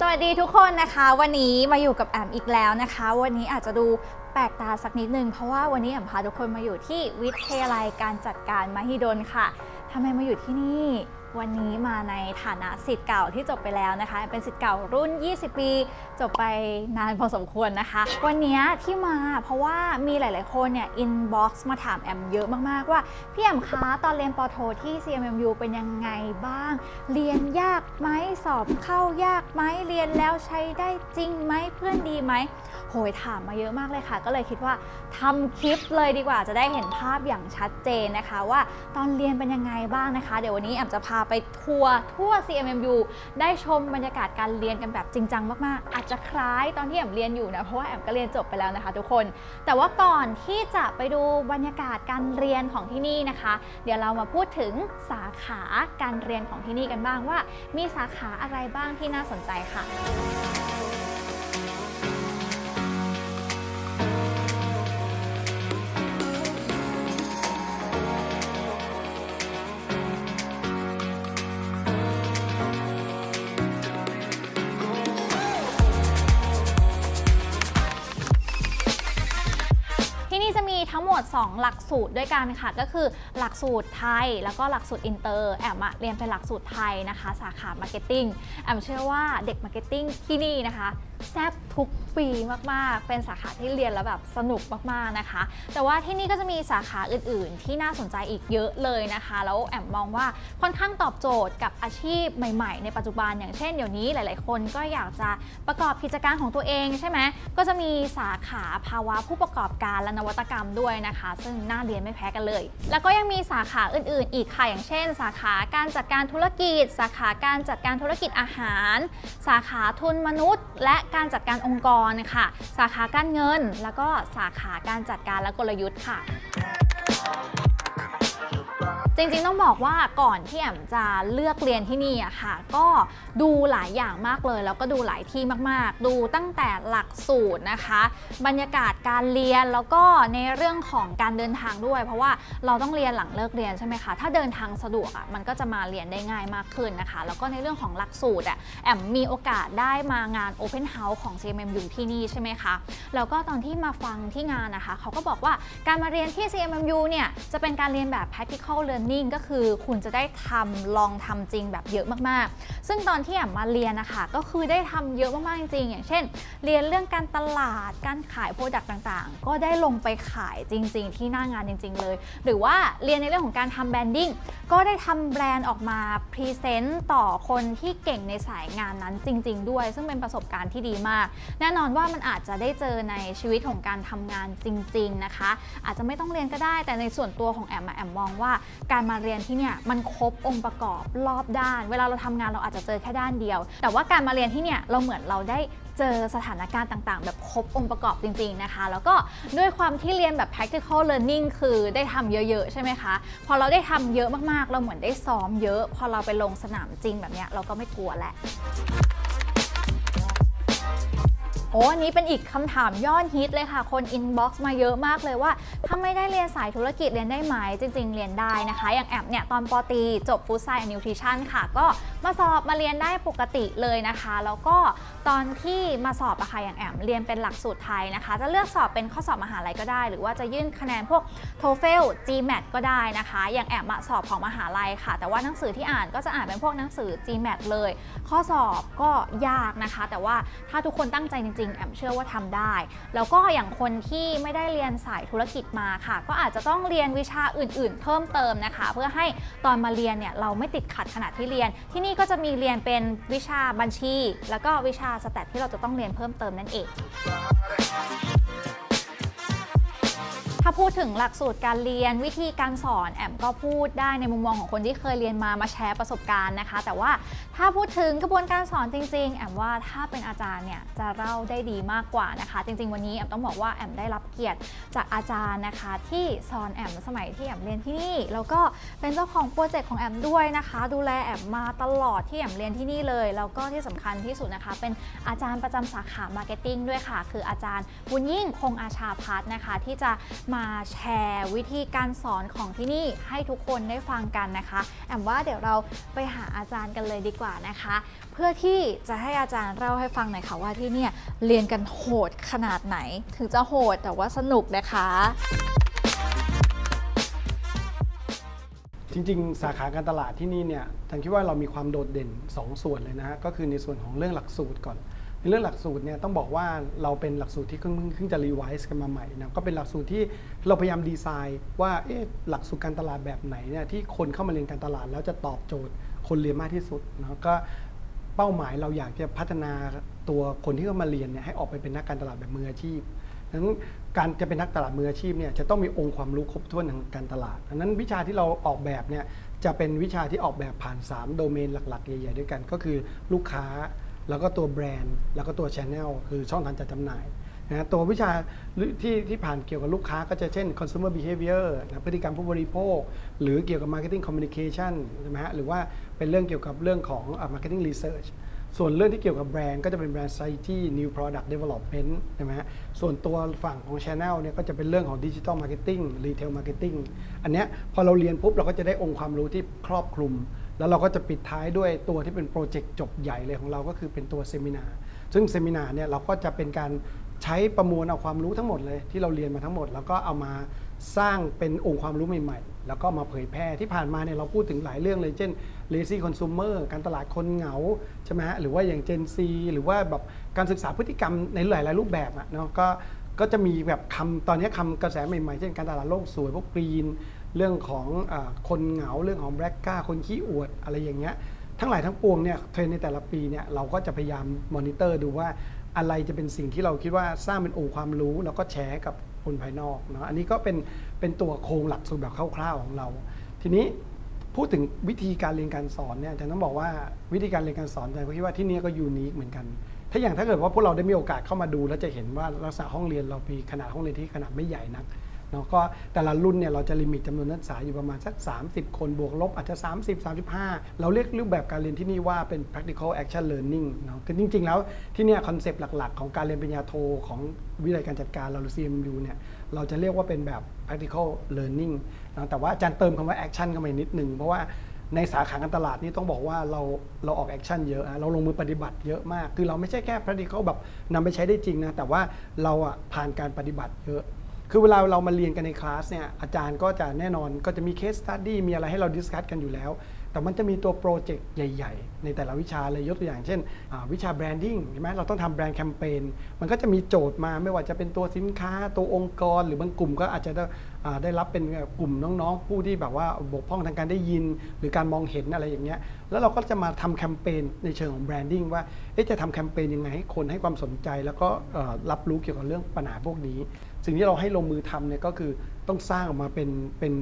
สวัสดีทุกคนนะคะ วันนี้มาอยู่กับแอมอีกแล้วนะคะ วันนี้อาจจะดูแปลกตาสักนิดนึง เพราะว่าวันนี้แอมพาทุกคนมาอยู่ที่วิทยาลัยการจัดการมหิดลค่ะทำไมมาอยู่ที่นี่ วันนี้มาในฐานะสิทธิ์เก่าที่จบไปแล้วนะคะ เป็นสิทธิ์เก่ารุ่น 20 ปี จบไปนานพอสมควรนะคะ วันนี้ที่มาเพราะว่ามีหลาย ๆ คนเนี่ยอินบ็อกซ์มาถามแอมเยอะมาก ๆ ว่า พี่แอมคะตอนเรียนปโทที่ CMMU เป็นยังไงบ้าง เรียนยากไหมสอบเข้ายากไหมเรียนแล้วใช้ได้จริงไหมเพื่อนดีไหม โหยถามมาเยอะมากเลยค่ะ ก็เลยคิดว่าทำคลิปเลยดีกว่าจะได้เห็นภาพอย่างชัดเจนนะคะ ว่าตอนเรียนเป็นยังไงบ้างนะคะ เดี๋ยววันนี้แอมจะพาไปทัวร์ทั่ว CMMU ได้ชมบรรยากาศการเรียนกันแบบจริงจังมากๆ อาจจะคล้ายตอนที่แอมเรียนอยู่นะเพราะว่าแอมก็เรียนจบไปแล้วนะคะ ทุกคน แต่ว่าก่อนที่จะไปดูบรรยากาศการเรียนของที่นี่นะคะ เดี๋ยวเรามาพูดถึงสาขาการเรียนของที่นี่กันบ้างว่า มีสาขาอะไรบ้างที่น่าสนใจค่ะ ด 2 หลักสูตรด้วยกันค่ะ ก็คือหลักสูตรไทย แล้วก็หลักสูตรอินเตอร์แอมเรียนเป็นหลักสูตรไทยนะคะ สาขามาร์เก็ตติ้งแอมเชื่อว่าเด็กมาร์เก็ตติ้งที่นี่นะคะ แซบทุกปีมากๆ เป็นสาขาที่เรียนแล้วแบบสนุกมากๆนะคะ แต่ว่าที่นี่ก็จะมีสาขาอื่นๆ ที่น่าสนใจอีกเยอะเลยนะคะ แล้วแอมมองว่าค่อนข้างตอบโจทย์กับอาชีพใหม่ๆ ในปัจจุบันอย่างเช่นเดี๋ยวนี้หลาย ๆ คนก็อยากจะประกอบกิจการของตัวเองใช่ไหมก็จะมีสาขาภาวะผู้ประกอบการและนวัตกรรมด้วยนะคะ ซึ่งน่าเรียนไม่แพ้กันเลย แล้วก็ยังมีสาขาอื่นๆ อีกค่ะอย่างเช่น สาขาการจัดการธุรกิจ สาขาการจัดการธุรกิจอาหาร สาขาทุนมนุษย์ และการจัดการองค์กรค่ะ สาขาการเงิน แล้วก็สาขาการจัดการและกลยุทธ์ค่ะ จริงๆต้องบอกว่าก่อนที่แอมจะเลือกเรียนที่นี่อะค่ะ ก็ดูหลายอย่างมากเลย แล้วก็ดูหลายที่มากๆ ดูตั้งแต่หลักสูตรนะคะ บรรยากาศการเรียนแล้วก็ในเรื่องของการเดินทางด้วย เพราะว่าเราต้องเรียนหลังเลิกเรียนใช่ไหมคะถ้าเดินทางสะดวกอะมันก็จะมาเรียนได้ง่ายมากขึ้นนะคะ แล้วก็ในเรื่องของหลักสูตรอะแอมมีโอกาสได้มางาน Open House ของ CMMU ที่นี่ใช่ไหมคะแล้วก็ตอนที่มาฟังที่งานนะคะเขาก็บอกว่าการมาเรียนที่ CMMU เนี่ยจะเป็นการเรียนแบบ practical learning ก็คือคุณจะได้ทำลองทำจริงแบบเยอะมากๆ ซึ่งตอนที่แอมมาเรียนนะคะก็คือได้ทำเยอะมากๆจริงๆอย่างเช่น เรียนเรื่องการตลาดการขายโปรดักต์ต่างๆ ก็ได้ลงไปขายจริง ๆ ที่หน้างานจริง ๆ เลย หรือว่าเรียนในเรื่องของการทำแบรนดิ้งก็ได้ทำแบรนด์ออกมาพรีเซนต์ต่อคนที่เก่งในสายงานนั้นจริง ๆ ด้วย ซึ่งเป็นประสบการณ์ที่ดีมาก แน่นอนว่ามันอาจจะได้เจอในชีวิตของการทำงานจริง ๆ นะคะ อาจจะไม่ต้องเรียนก็ได้แต่ในส่วนตัวของแอมแอมมองว่าการมาเรียนที่เนี่ยมันครบองค์ประกอบรอบด้าน เวลาเราทำงานเราอาจจะเจอแค่ด้านเดียว แต่ว่าการมาเรียนที่เนี่ยเราเหมือนเราได้เจอสถานการณ์ต่าง ๆ แบบครบองค์ประกอบจริง ๆ นะคะ แล้วก็ด้วยความที่เรียนแบบ practical learning คือได้ทำเยอะ ๆ ใช่ไหมคะ พอเราได้ทำเยอะมากๆ เราเหมือนได้ซ้อมเยอะ พอเราไปลงสนามจริงแบบเนี้ยเราก็ไม่กลัวแหละ โอ้อันนี้เป็นอีกคำถามยอดฮิตเลยค่ะ คนอินบ็อกซ์มาเยอะมากเลยว่าถ้าไม่ได้เรียนสายธุรกิจเรียนได้ไหมจริง ๆ เรียนได้นะคะ อย่างแอมเนี่ยตอนปอตีจบฟู้ดไซน์นิวทริชั่นค่ะ ก็มาสอบมาเรียนได้ปกติเลยนะคะ แล้วก็ตอนที่มาสอบอะค่ะอย่างแอมเรียนเป็นหลักสูตรไทยนะคะ จะเลือกสอบเป็นข้อสอบมหาลัยก็ได้ หรือว่าจะยื่นคะแนนพวก TOEFL GMAT ก็ได้นะคะ อย่างแอบมอะสอบของมหาลัยค่ะ แต่ว่าหนังสือที่อ่านก็จะอ่านเป็นพวกหนังสือ GMAT เลย ข้อสอบก็ยากนะคะ แต่ว่าถ้าทุกคนตั้งใจจริงๆ แอมเชื่อว่าทำได้ แล้วก็อย่างคนที่ไม่ได้เรียนสายธุรกิจมาค่ะ ก็อาจจะต้องเรียนวิชาอื่น ๆ เพิ่มเติมนะคะ เพื่อให้ตอนมาเรียนเนี่ยเราไม่ติดขัดขณะที่เรียน ที่นี่ก็จะมีเรียนเป็นวิชาบัญชี แล้วก็วิชาสแตทที่เราจะต้องเรียนเพิ่มเติมนั่นเอง ถ้าพูดถึงหลักสูตรการเรียนวิธีการสอนแอมก็พูดได้ในมุมมองของคนที่เคยเรียนมามาแชร์ประสบการณ์นะคะ แต่ว่าถ้าพูดถึงกระบวนการสอนจริง ๆ แอมว่าถ้าเป็นอาจารย์เนี่ยจะเล่าได้ดีมากกว่านะคะ จริง ๆ วันนี้แอมต้องบอกว่าแอมได้รับเกียรติจากอาจารย์นะคะ ที่สอนแอมสมัยที่แอมเรียนที่นี่ แล้วก็เป็นเจ้าของโปรเจกต์ของแอมด้วยนะคะ ดูแลแอมมาตลอดที่แอมเรียนที่นี่เลยแล้วก็ที่สำคัญที่สุดนะคะ เป็นอาจารย์ประจำสาขามาร์เก็ตติ้งด้วยค่ะ คืออาจารย์บุญยิ่งคงอาชาพัฒน์นะคะ ที่จะมามาแชร์วิธีการสอนของที่นี่ให้ทุกคนได้ฟังกันนะคะ แอมว่าเดี๋ยวเราไปหาอาจารย์กันเลยดีกว่านะคะ เพื่อที่จะให้อาจารย์เล่าให้ฟังหน่อยค่ะว่าที่เนี่ยเรียนกันโหดขนาดไหน ถึงจะโหดแต่ว่าสนุกนะคะจริงๆ สาขาการตลาดที่นี่เนี่ยฉันคิดว่าเรามีความโดดเด่น 2 ส่วนเลยนะฮะ ก็คือในส่วนของเรื่องหลักสูตรก่อน ในเรื่องหลักสูตรเนี่ยต้องบอกว่าเราเป็นหลักสูตรที่เพิ่งเพิ่งจะรีไวซ์กันมาใหม่นะก็เป็นหลักสูตรที่เราพยายามดีไซน์ว่าเอ๊ะหลักสูตรการตลาดแบบไหนเนี่ยที่คนเข้ามาเรียนการตลาดแล้วจะตอบโจทย์คนเรียนมากที่สุดนะก็เป้าหมายเราอยากจะพัฒนาตัวคนที่เข้ามาเรียนเนี่ยให้ออกไปเป็นนักการตลาดแบบมืออาชีพดังนั้นการจะเป็นนักตลาดมืออาชีพเนี่ยจะต้องมีองค์ความรู้ครบถ้วนทางการตลาดดังนั้นวิชาที่เราออกแบบเนี่ยจะเป็นวิชาที่ออกแบบผ่าน 3 โดเมนหลัก ๆ ใหญ่ๆด้วยกัน ก็คือลูกค้า แล้วก็ตัวแบรนด์ แล้วก็ตัวชแนลคือช่องทางจัดจำหน่ายนะตัววิชาที่ที่ผ่านเกี่ยวกับลูกค้าก็จะเช่น consumer behavior นะพฤติกรรมผู้บริโภค หรือเกี่ยวกับ marketing communication ใช่ไหมฮะหรือว่าเป็นเรื่องเกี่ยวกับเรื่องของ marketing research ส่วนเรื่องที่เกี่ยวกับแบรนด์ก็จะเป็นแบรนด์ strategy new product development ใช่ไหมฮะส่วนตัวฝั่งของ channel เนี่ยก็จะเป็นเรื่องของ digital marketing retail marketing อันเนี้ยพอเราเรียนปุ๊บเราก็จะได้องค์ความรู้ที่ครอบคลุม แล้วเราก็จะปิดท้ายด้วยตัวที่เป็นโปรเจกต์จบใหญ่เลยของเราก็คือเป็นตัวเซมินาซึ่งเซมินาเนี่ยเราก็จะเป็นการใช้ประมวลเอาความรู้ทั้งหมดเลยที่เราเรียนมาทั้งหมด แล้วก็เอามาสร้างเป็นองค์ความรู้ใหม่ๆ แล้วก็มาเผยแพร่ที่ผ่านมาเนี่ยเราพูดถึงหลายเรื่องเลย เช่น lazy consumer การตลาดคนเหงาใช่ไหมฮะหรือว่าอย่าง Gen Z หรือว่าแบบการศึกษาพฤติกรรมในหลายๆรูปแบบอะเนาะก็ก็จะมีแบบคำตอนนี้คำกระแสใหม่ๆ เช่นการตลาดโลกสวยพวกกรีน เรื่องของอคนเหงาเรื่องของแบล็กก้าคนขี้อวดอะไรอย่างเงี้ยทั้งหลายทั้งปวงเนี่ยเทรนในแต่ละปีเนี่ยเราก็จะพยายามมอนิเตอร์ดูว่าอะไรจะเป็นสิ่งที่เราคิดว่าสร้างเป็นองค์ความรู้ แล้วก็แชร์กับคนภายนอกเนาะอันนี้ก็เป็นเป็นตัวโครงหลักสูตรแบบคร่าวๆของเรา ทีนี้พูดถึงวิธีการเรียนการสอนเนี่ยอาจารย์ต้องบอกว่าวิธีการเรียนการสอนอาจารย์ก็คิดว่าที่นี่ก็ยูนิคเหมือนกัน ถ้าอย่างถ้าเกิดว่าพวกเราได้มีโอกาสเข้ามาดู แล้วจะเห็นว่าลักษณะห้องเรียนเรามีขนาดห้องเรียนที่ขนาดไม่ใหญ่นัก เนาะก็แต่ละรุ่นเนี่ยเราจะลิมิตจำนวนนักศึกษาอยู่ประมาณสัก 30 คนบวกลบอาจจะ 30 35 เราเรียกรูปแบบการเรียนที่นี่ว่าเป็น practical action learning เนาะคือจริง ๆ แล้วที่เนี่ยคอนเซปต์หลัก ๆ ของการเรียนปริญญาโทของวิทยาลัยการจัดการเราหรือ CMU เนี่ยเราจะเรียกว่าเป็นแบบ practical learning นะแต่ว่าอาจารย์เติมคำว่า action เข้าไปนิดนึงเพราะว่าในสาขาการตลาดนี่ต้องบอกว่าเราเราออกแอคชั่นเยอะอะเราลงมือปฏิบัติเยอะมาก คือเราไม่ใช่แค่ practical แบบนำไปใช้ได้จริงนะ แต่ว่าเราอะผ่านการปฏิบัติเยอะ คือเวลาเรามาเรียนกันในคลาสเนี่ยอาจารย์ก็จะแน่นอนก็จะมีเคสสตัดดี้มีอะไรให้เราดิสคัตกันอยู่แล้ว แต่มันจะมีตัวโปรเจกต์ใหญ่ ๆ ในแต่ละวิชาเลยยกตัวอย่างเช่น วิชาแบรนดิ้งใช่ไหมเราต้องทำแบรนด์แคมเปญมันก็จะมีโจทย์มาไม่ว่าจะเป็นตัวสินค้าตัวองค์กร หรือบางกลุ่มก็อาจจะได้รับเป็นกลุ่มน้องๆ ผู้ที่แบบว่าบกพร่องทางการได้ยิน หรือการมองเห็นอะไรอย่างเงี้ยแล้วเราก็จะมาทำแคมเปญในเชิงของแบรนดิ้งว่าจะทำแคมเปญยังไงให้คนให้ความสนใจ แล้วก็รับรู้เกี่ยวกับเรื่องปัญหาพวกนี้สิ่งที่เราให้ลงมือทำเนี่ยก็คือต้องสร้างออกมาเป็นเป็น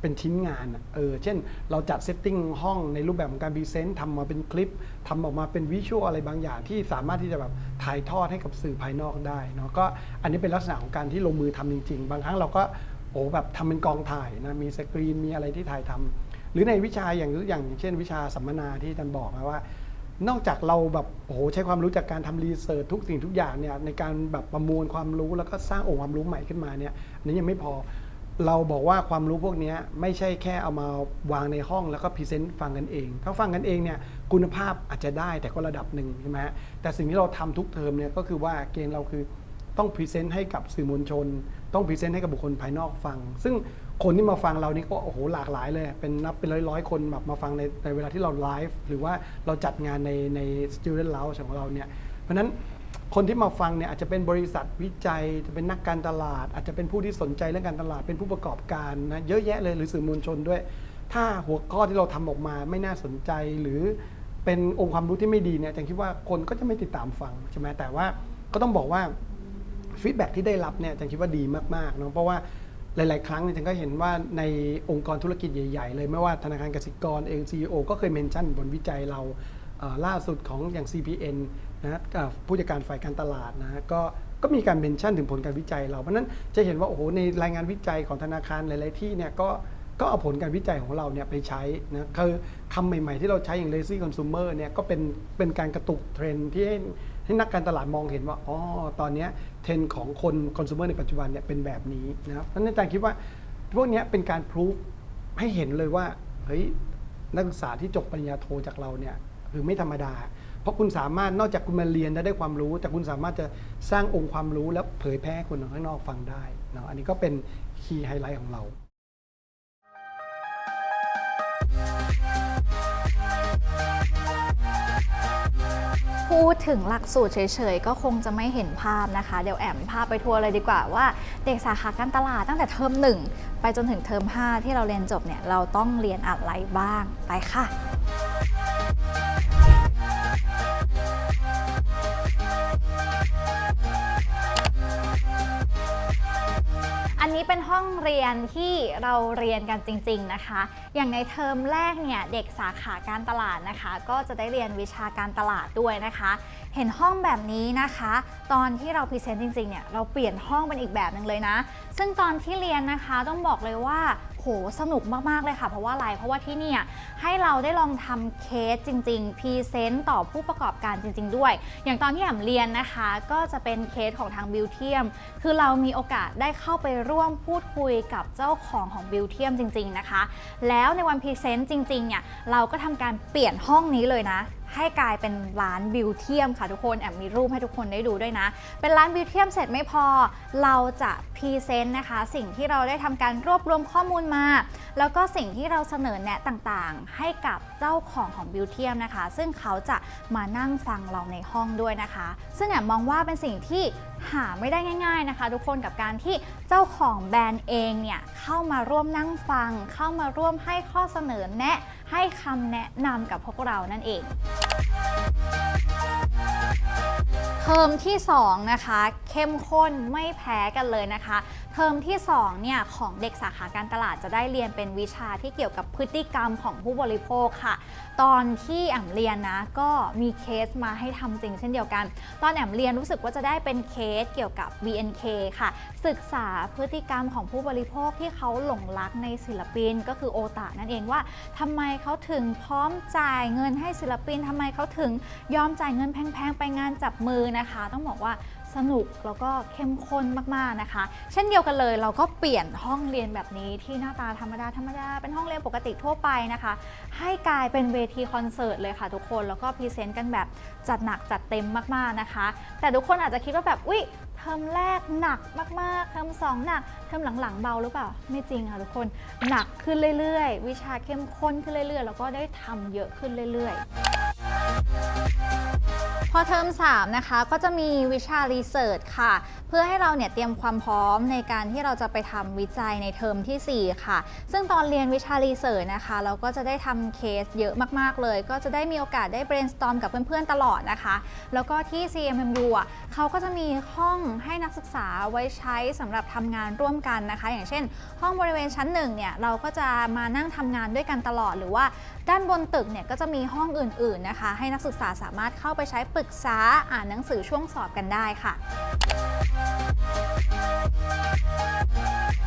เป็นชิ้นงานอะเออเช่น เราจัดเซตติ้งห้องในรูปแบบของการพรีเซนต์ทำมาเป็นคลิปทำออกมาเป็นวิชวลอะไรบางอย่างที่สามารถที่จะแบบถ่ายทอดให้กับสื่อภายนอกได้เนาะก็อันนี้เป็นลักษณะของการที่ลงมือทำจริง ๆ บางครั้งเราก็โอ้แบบทำเป็นกองถ่ายนะมีสกรีนมีอะไรที่ถ่ายทำหรือในวิชาอย่างอย่างเช่น วิชาสัมมนาที่อาจารย์บอกนะว่า นอกจากเราแบบโอ้โหใช้ความรู้จากการทำรีเสิร์ชทุกสิ่งทุกอย่างเนี่ยในการแบบประมวลความรู้แล้วก็สร้างองค์ความรู้ใหม่ขึ้นมาเนี่ยอันนี้ยังไม่พอเราบอกว่าความรู้พวกนี้ไม่ใช่แค่เอามาวางในห้องแล้วก็พรีเซนต์ฟังกันเอง ถ้าฟังกันเองเนี่ยคุณภาพอาจจะได้แต่ก็ระดับหนึ่งใช่ไหมฮะแต่สิ่งที่เราทำทุกเทอมเนี่ยก็คือว่าเกณฑ์เราคือต้องพรีเซนต์ให้กับสื่อมวลชน ต้องพรีเซนต์ให้กับบุคคลภายนอกฟัง ซึ่ง คนที่มาฟังเรานี่ก็โอ้โหหลากหลายเลย เป็นนับเป็นร้อยๆ คนแบบมาฟังในในเวลาที่เราไลฟ์หรือว่าเราจัดงานในใน student lounge ของเราเนี่ย เพราะฉะนั้นคนที่มาฟังเนี่ยอาจจะเป็นบริษัทวิจัยจะเป็นนักการตลาด อาจจะเป็นผู้ที่สนใจเรื่องการตลาดเป็นผู้ประกอบการนะเยอะแยะเลยหรือสื่อมวลชนด้วย ถ้าหัวข้อที่เราทำออกมาไม่น่าสนใจหรือเป็นองค์ความรู้ที่ไม่ดีเนี่ยจังคิดว่าคนก็จะไม่ติดตามฟังใช่ไหมแต่ว่าก็ต้องบอกว่าฟีดแบ็ที่ได้รับเนี่ยจันคิดว่าดีมากๆเนาะเพราะว่า หลาย ๆ ครั้งเนี่ยจันก็เห็นว่าในองค์กรธุรกิจใหญ่ ๆ เลยไม่ว่าธนาคารกสิกรเอง CEO ก็เคยเมนชั่นบนวิจัยเราล่าสุดของอย่าง CPN นะผู้จัดการฝ่ายการตลาดนะก็ก็มีการเมนชั่นถึงผลการวิจัยเราเพราะนั้นจะเห็นว่าโอ้โหในรายงานวิจัยของธนาคารหลาย ๆ ที่เนี่ยก็ก็เอาผลการวิจัยของเราเนี่ยไปใช้นะคือคำใหม่ ๆ ที่เราใช้อย่าง lazy consumer เนี่ยก็เป็นเป็นการกระตุกเทรนด์ที่ให้ให้นักการตลาดมองเห็นว่าอ๋อตอนนี้ เทรนด์ของคนคอน sumer ในปัจจุบันเนี่ยเป็นแบบนี้นะครับนั้นอาจารย์คิดว่าพวกนี้เป็นการพรูฟให้เห็นเลยว่าเฮ้ยนักศึกษาที่จบปริญญาโทจากเราเนี่ยคือไม่ธรรมดา เพราะคุณสามารถนอกจากคุณมาเรียนและได้ความรู้ แต่คุณสามารถจะสร้างองค์ความรู้แล้วเผยแพร่คนข้างนอกฟังได้นะอันนี้ก็เป็นคีย์ไฮไลท์ของเรา พูดถึงหลักสูตรเฉยๆ ก็คงจะไม่เห็นภาพนะคะ เดี๋ยวแอมพาไปทัวร์เลยดีกว่าว่าเด็กสาขาการตลาดตั้งแต่เทอมหนึ่งไปจนถึงเทอม5 ที่เราเรียนจบเนี่ยเราต้องเรียนอะไรบ้างไปค่ะ เป็นห้องเรียนที่เราเรียนกันจริง ๆนะคะ อย่างในเทอมแรกเนี่ยเด็กสาขาการตลาดนะคะ ก็จะได้เรียนวิชาการตลาดด้วยนะคะ เห็นห้องแบบนี้นะคะ ตอนที่เราพรีเซนต์จริงๆเนี่ยเราเปลี่ยนห้องเป็นอีกแบบหนึ่งเลยนะ ซึ่งตอนที่เรียนนะคะต้องบอกเลยว่า โหสนุกมากๆเลยค่ะ เพราะว่าอะไรเพราะว่าที่นี่ให้เราได้ลองทำเคสจริง ๆพรีเซนต์ต่อผู้ประกอบการจริง ๆ ด้วย อย่างตอนที่แอมเรียนนะคะ ก็จะเป็นเคสของทางบิวเทียมคือเรามีโอกาสได้เข้าไปร่วมพูดคุยกับเจ้าของของบิวเทียมจริง ๆ นะคะ แล้วในวันพรีเซนต์จริงๆเนี่ยเราก็ทำการเปลี่ยนห้องนี้เลยนะให้กลายเป็นร้านบิวเทียมค่ะทุกคนแอบมีรูปให้ทุกคนได้ดูด้วยนะ เป็นร้านบิวเทียมเสร็จไม่พอ เราจะ พรีเซนต์นะคะ สิ่งที่เราได้ทำการรวบรวมข้อมูลมา แล้วก็สิ่งที่เราเสนอแนะต่างๆ ให้กับเจ้าของของบิวเทียมนะคะ ซึ่งเขาจะมานั่งฟังเราในห้องด้วยนะคะ ซึ่งแอบมองว่าเป็นสิ่งที่หาไม่ได้ง่ายๆนะคะ ทุกคนกับการที่เจ้าของแบรนด์เองเนี่ยเข้ามาร่วมนั่งฟัง เข้ามาร่วมให้ข้อเสนอแนะให้คำแนะนำกับพวกเรานั่นเอง เทอมที่ 2 นะคะ เข้มข้นไม่แพ้กันเลยนะคะ ทอมที่2เนี่ยของเด็กสาขาการตลาดจะได้เรียนเป็นวิชาที่เกี่ยวกับพฤติกรรมของผู้บริโภคค่ะ ตอนที่แอมเรียนนะก็มีเคสมาให้ทำจริงเช่นเดียวกัน ตอนแอมเรียนรู้สึกว่าจะได้เป็นเคสเกี่ยวกับ BNK ค่ะ ศึกษาพฤติกรรมของผู้บริโภคที่เขาหลงรักในศิลปินก็คือโอตานั่นเองว่าทำไมเขาถึงพร้อมจ่ายเงินให้ศิลปินทำไมเขาถึงยอมจ่ายเงินแพงๆไปงานจับมือนะคะ ต้องบอกว่า สนุกแล้วก็เข้มข้นมากๆนะคะ เช่นเดียวกันเลยเราก็เปลี่ยนห้องเรียนแบบนี้ที่หน้าตาธรรมดาธรรมดาเป็นห้องเรียนปกติทั่วไปนะคะ ให้กลายเป็นเวทีคอนเสิร์ตเลยค่ะทุกคนแล้วก็พรีเซนต์กันแบบจัดหนักจัดเต็มมากๆนะคะ แต่ทุกคนอาจจะคิดว่าแบบอุ๊ยเทอมแรกหนักมากๆ เทอมสองหนัก เทอมหลังๆ เบาหรือเปล่า ไม่จริงค่ะทุกคน หนักขึ้นเรื่อยๆ วิชาเข้มข้นขึ้นเรื่อยๆ แล้วก็ได้ทำเยอะขึ้นเรื่อยๆ พอเทอม3นะคะก็จะมีวิชารีเสิร์ชค่ะ เพื่อให้เราเนี่ยเตรียมความพร้อมในการที่เราจะไปทำวิจัยในเทอมทีสี่ 4 ค่ะ ซึ่งตอนเรียนวิชารีเสิร์ชนะคะ เราก็จะได้ทำเคสเยอะมากๆเลย ก็จะได้มีโอกาสได้ brainstorm กับเพื่อนๆตลอดนะคะ แล้วก็ที่ CMMU อะเขาก็จะมีห้องให้นักศึกษาไว้ใช้สำหรับทำงานร่วมกันนะคะ อย่างเช่น ห้องบริเวณชั้นหนึ่งเนี่ยเราก็จะมานั่งทำงานด้วยกันตลอด หรือว่าด้านบนตึกเนี่ยก็จะมีห้องอื่นๆนะคะ ให้นักศึกษาสามารถเข้าไปใช้ปรึกษาอ่านหนังสือช่วงสอบกันได้ค่ะ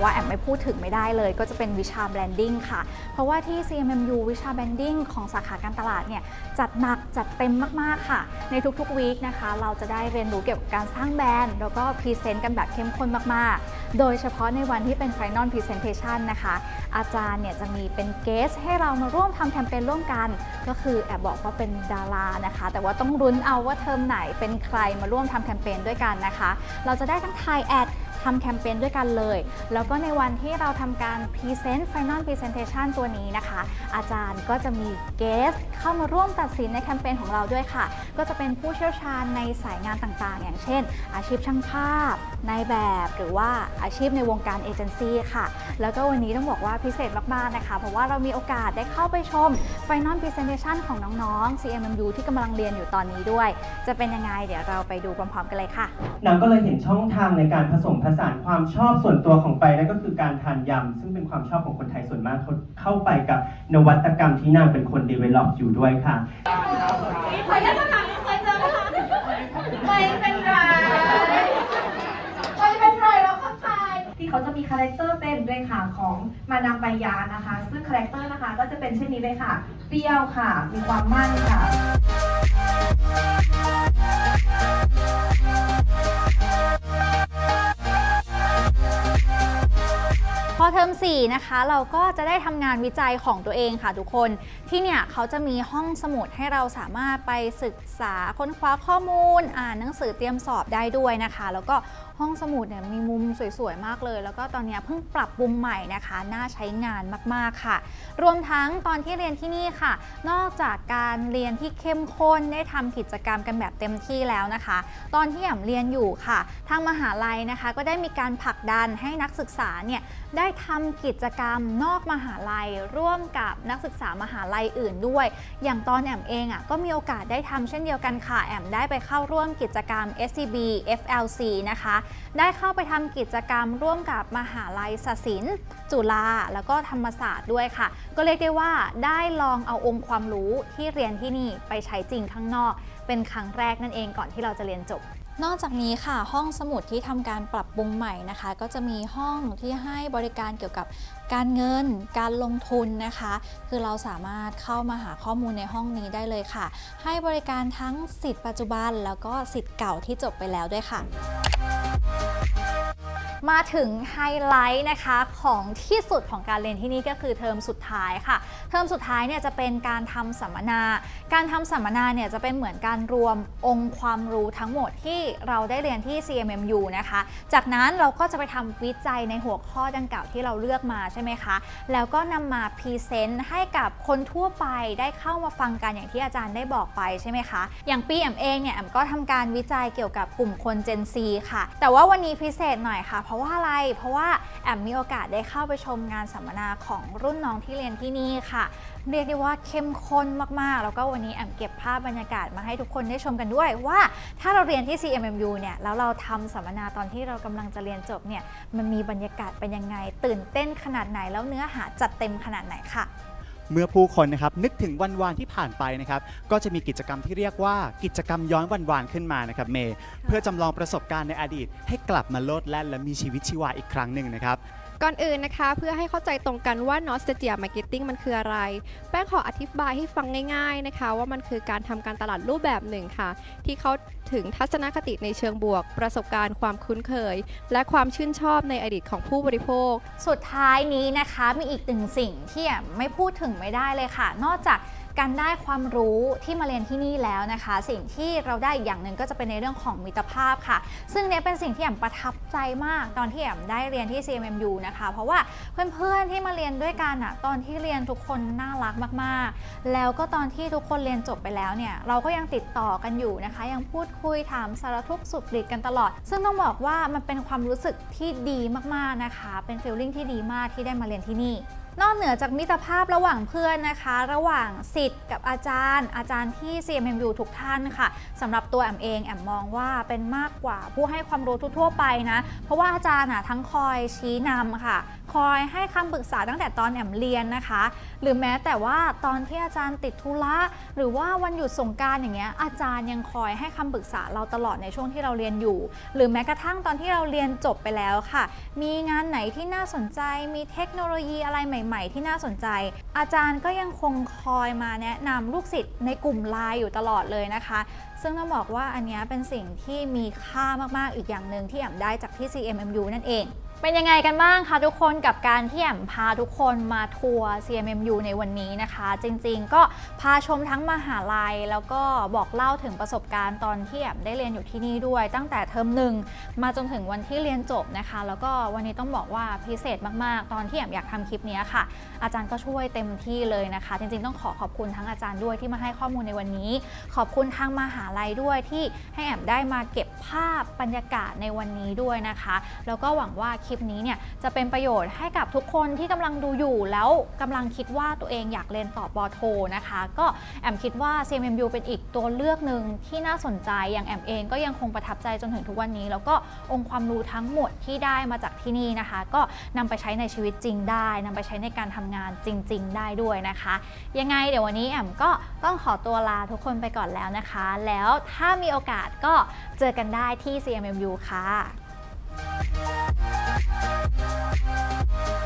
ว่าแอมไม่พูดถึงไม่ได้เลย ก็จะเป็นวิชาแบรนดิ้งค่ะ เพราะว่าที่ CMMU วิชาแบรนดิ้งของสาขาการตลาดเนี่ยจัดหนักจัดเต็มมากๆค่ะ ในทุกๆวีคนะคะ เราจะได้เรียนรู้เกี่ยวกับการสร้างแบรนด์ แล้วก็พรีเซนต์กันแบบเข้มข้นมากๆ โดยเฉพาะในวันที่เป็น Final Presentation นะคะ อาจารย์เนี่ยจะมีเป็นเกสให้เรามาร่วมทำแคมเปญร่วมกัน ก็คือแอบบอกว่าเป็นดารานะคะ แต่ว่าต้องรุ้นเอาว่าเทอมไหนเป็นใครมาร่วมทำแคมเปญด้วยกันนะคะ เราจะได้ทั้งทายแอด ทำแคมเปญด้วยกันเลย แล้วก็ในวันที่เราทำการ Present Final Presentation ตัวนี้นะคะ อาจารย์ก็จะมีเกสเข้ามาร่วมตัดสินในแคมเปญของเราด้วยค่ะ ก็จะเป็นผู้เชี่ยวชาญในสายงานต่างๆ อย่างเช่น อาชีพช่างภาพนายแบบหรือว่าอาชีพในวงการเอเจนซี่ค่ะ แล้วก็วันนี้ต้องบอกว่าพิเศษมากๆนะคะ เพราะว่าเรามีโอกาสได้เข้าไปชม Final Presentation ของน้องๆ CMMU ที่กำลังเรียนอยู่ตอนนี้ด้วย จะเป็นยังไงเดี๋ยวเราไปดูพร้อมๆกันเลยค่ะนางก็เลยเห็นช่องทางในการผสมผสานความชอบส่วนตัวของไปนั่นก็คือการทานยำ ซึ่งเป็นความชอบของคนไทยส่วนมากเข้าไปกับนวัตกรรมที่นางเป็นคน develop อยู่ด้วยค่ะ ขออนุญาตสถานเคยเจอไหมคะไม่เป็นไรไม่เป็นไรเราเข้าใจที่เขาจะมีคาแรคเตอร์เป็นด้วยค่ะของมานำไปยานะคะ ซึ่งคาแรคเตอร์นะคะ ก็จะเป็นเช่นนี้เลยค่ะ เปรี้ยวค่ะ มีความมั่นค่ะ อเทอม4นะคะ เราก็จะได้ทำงานวิจัยของตัวเองค่ะทุกคน ที่เนี่ยเขาจะมีห้องสมุดให้เราสามารถไปศึกษาค้นคว้าข้อมูล อ่านหนังสือเตรียมสอบได้ด้วยนะคะ แล้วก็ ห้องสมุดเนี่ยมีมุมสวยๆ มากเลย แล้วก็ตอนนี้เพิ่งปรับปรุงใหม่นะคะ น่าใช้งานมากๆค่ะ รวมทั้งตอนที่เรียนที่นี่ค่ะ นอกจากการเรียนที่เข้มข้นได้ทำกิจกรรมกันแบบเต็มที่แล้วนะคะ ตอนที่แอมเรียนอยู่ค่ะ ทางมหาลัยนะคะ ก็ได้มีการผลักดันให้นักศึกษาเนี่ยได้ทำกิจกรรมนอกมหาลัย ร่วมกับนักศึกษามหาลัยอื่นด้วย อย่างตอนแอมเองอะก็มีโอกาสได้ทำเช่นเดียวกันค่ะแอมได้ไปเข้าร่วมกิจกรรม SCB FLC นะคะได้เข้าไปทำกิจกรรมร่วมกับมหาลัยศศิลป์ จุฬาแล้วก็ธรรมศาสตร์ด้วยค่ะ ก็เรียกได้ว่าได้ลองเอาองค์ความรู้ที่เรียนที่นี่ไปใช้จริงข้างนอก เป็นครั้งแรกนั่นเองก่อนที่เราจะเรียนจบนอกจากนี้ค่ะห้องสมุดที่ทำการปรับปรุงใหม่นะคะ ก็จะมีห้องที่ให้บริการเกี่ยวกับการเงิน การลงทุนนะคะ คือเราสามารถเข้ามาหาข้อมูลในห้องนี้ได้เลยค่ะ ให้บริการทั้งสิทธิ์ปัจจุบันแล้วก็สิทธิ์เก่าที่จบไปแล้วด้วยค่ะ มาถึงไฮไลท์นะคะของที่สุดของการเรียนที่นี่ก็คือเทอมสุดท้ายค่ะ เทอมสุดท้ายเนี่ยจะเป็นการทำสัมมนา การทำสัมมนาเนี่ยจะเป็นเหมือนการรวมองค์ความรู้ทั้งหมดที่เราได้เรียนที่ CMMU นะคะ จากนั้นเราก็จะไปทำวิจัยในหัวข้อดังกล่าวที่เราเลือกมาใช่ไหมคะ แล้วก็นำมาพรีเซนต์ให้กับคนทั่วไปได้เข้ามาฟังกันอย่างที่อาจารย์ได้บอกไปใช่ไหมคะ อย่างปีแอมเองเนี่ยแอมก็ทำการวิจัยเกี่ยวกับกลุ่มคน Gen Z ค่ะ แต่ว่าวันนี้พิเศษหน่อยค่ะเพราะว่าอะไร เพราะว่าแอมมีโอกาสได้เข้าไปชมงานสัมมนาของรุ่นน้องที่เรียนที่นี่ค่ะ เรียกได้ว่าเข้มข้นมากๆ แล้วก็วันนี้แอมเก็บภาพบรรยากาศมาให้ทุกคนได้ชมกันด้วยว่าถ้าเราเรียนที่ CMMU เนี่ยแล้วเราทำสัมมนาตอนที่เรากำลังจะเรียนจบเนี่ยมันมีบรรยากาศเป็นยังไง ตื่นเต้นขนาดไหนแล้วเนื้อหาจัดเต็มขนาดไหนค่ะ เมื่อผู้คนนะครับนึกถึงวันวานที่ผ่านไปนะครับก็จะมีกิจกรรมที่เรียกว่ากิจกรรมย้อนวันวานขึ้นมานะครับเมย์เพื่อจำลองประสบการณ์ในอดีต ให้กลับมาโลดแล่นและมีชีวิตชีวาอีกครั้งหนึ่งนะครับ ก่อนอื่นนะคะ เพื่อให้เข้าใจตรงกันว่า Nostalgia Marketing มันคืออะไร แป้งขออธิบายให้ฟังง่ายๆนะคะ ว่ามันคือการทำการตลาดรูปแบบหนึ่งค่ะ ที่เขาถึงทัศนคติในเชิงบวก ประสบการณ์ความคุ้นเคย และความชื่นชอบในอดีตของผู้บริโภค สุดท้ายนี้นะคะมีอีกหนึ่งสิ่งที่ไม่พูดถึงไม่ได้เลยค่ะ นอกจาก การได้ความรู้ที่มาเรียนที่นี่แล้วนะคะ สิ่งที่เราได้อีกอย่างหนึ่งก็จะเป็นในเรื่องของมิตรภาพค่ะ ซึ่งเนี้ยเป็นสิ่งที่แอมประทับใจมากตอนที่แอมได้เรียนที่ CMMU นะคะ เพราะว่าเพื่อนๆที่มาเรียนด้วยกันอะตอนที่เรียนทุกคนน่ารักมากๆ แล้วก็ตอนที่ทุกคนเรียนจบไปแล้วเนี่ยเราก็ยังติดต่อกันอยู่นะคะ ยังพูดคุยถามสารทุกสุขดิบกันตลอด ซึ่งต้องบอกว่ามันเป็นความรู้สึกที่ดีมากๆนะคะ เป็นฟีลลิ่งที่ดีมากที่ได้มาเรียนที่นี่ นอกเหนือจากมิตรภาพระหว่างเพื่อนนะคะ ระหว่างสิทธิ์กับอาจารย์ อาจารย์ที่ CMMU ทุกท่านค่ะสำหรับตัวแอมเองแอมมองว่าเป็นมากกว่าผู้ให้ความรู้ทั่วไปนะ เพราะว่าอาจารย์อะทั้งคอยชี้นำค่ะ คอยให้คำปรึกษาตั้งแต่ตอนแอมเรียนนะคะ หรือแม้แต่ว่าตอนที่อาจารย์ติดธุระหรือว่าวันหยุดสงการอย่างเงี้ยอาจารย์ยังคอยให้คำปรึกษาเราตลอดในช่วงที่เราเรียนอยู่ หรือแม้กระทั่งตอนที่เราเรียนจบไปแล้วค่ะ มีงานไหนที่น่าสนใจมีเทคโนโลยีอะไรใหม่หม่ ๆ ที่น่าสนใจ อาจารย์ก็ยังคงคอยมาแนะนำลูกศิษย์ในกลุ่มไลน์อยู่ตลอดเลยนะคะ ซึ่งต้องบอกว่าอันนี้เป็นสิ่งที่มีค่ามากๆอีกอย่างหนึ่งที่แอมได้จากที่ CMMU นั่นเอง เป็นยังไงกันบ้างคะทุกคนกับการที่แอมพาทุกคนมาทัวร์ CMMU ในวันนี้นะคะ จริงๆก็พาชมทั้งมหาลัย แล้วก็บอกเล่าถึงประสบการณ์ตอนที่แอมได้เรียนอยู่ที่นี่ด้วย ตั้งแต่เทอมหนึ่งมาจนถึงวันที่เรียนจบนะคะ แล้วก็วันนี้ต้องบอกว่าพิเศษมากๆ ตอนที่แอมอยากทำคลิปนี้ค่ะ อาจารย์ก็ช่วยเต็มที่เลยนะคะ จริงๆ ต้องขอขอบคุณทั้งอาจารย์ด้วยที่มาให้ข้อมูลในวันนี้ ขอบคุณทางมหาลัยด้วยที่ให้แอมได้มาเก็บภาพบรรยากาศในวันนี้ด้วยนะคะ แล้วก็หวังว่าคลิปนี้เนี่ยจะเป็นประโยชน์ให้กับทุกคนที่กำลังดูอยู่แล้วกำลังคิดว่าตัวเองอยากเรียนต่อปอโทนะคะ ก็แอมคิดว่า CMMU เป็นอีกตัวเลือกหนึ่งที่น่าสนใจอย่างแอมเองก็ยังคงประทับใจจนถึงทุกวันนี้ แล้วก็องค์ความรู้ทั้งหมดที่ได้มาจากที่นี่นะคะ ก็นำไปใช้ในชีวิตจริงได้นำไปใช้ในการทำงานจริง ๆ ได้ด้วยนะคะ ยังไงเดี๋ยววันนี้แอมก็ต้องขอตัวลาทุกคนไปก่อนแล้วนะคะ แล้วถ้ามีโอกาสก็เจอกันได้ที่ CMMU ค่ะ Thank you.